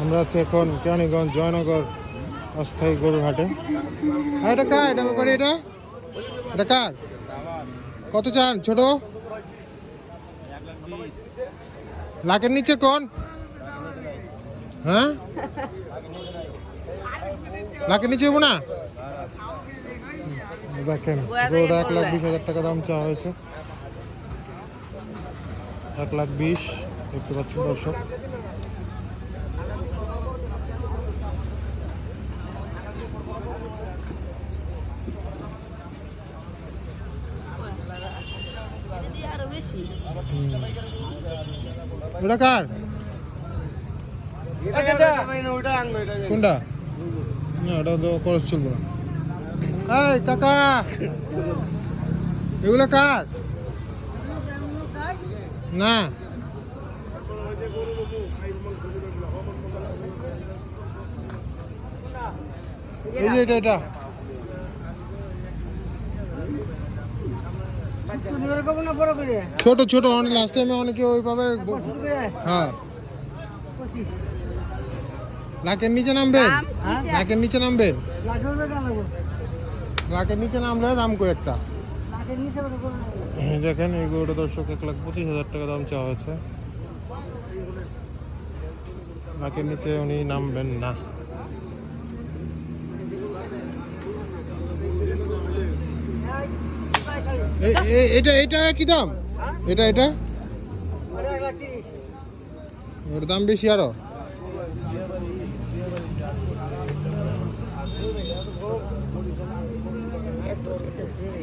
আমরা আছি এখন কেরানীগঞ্জ, জয়নগর, অস্থায়ী গরুর হাটে হ্যাঁ এটা কার? এটা ব্যাপারে এটা? এটা কার? কত চান? ছোট? লাখের নিচে কোন? হ্যাঁ? লাখের নিচে হব না? দেখেন গরুটা এক লাখ বিশ হাজার টাকা দাম চাওয়া হয়েছে। এক লাখ বিশ দেখতে পাচ্ছেন দর্শক। ওটা কার? কোনটা? না ওটা তো খরচ চলবো না। এই কাকা! এগুলো কার? না। এই যে এটা এটা। ছোট ছোট অনেক লাস্ট টাইমে অনেকে ওইভাবে হ্যাঁ। লাখের নিচে নামবেন? লাখের নিচে নামবেন? লাখের নিচে নামলে দাম কো একটা দেখেন এই গরুটা দর্শক এক লাখ পঁচিশ হাজার টাকা দাম চাওয়া হয়েছে। লাখের নিচে উনি নামবেন না। এটা এটা কি দাম? এটা এটা? Buradan bir yer o. तस्वीर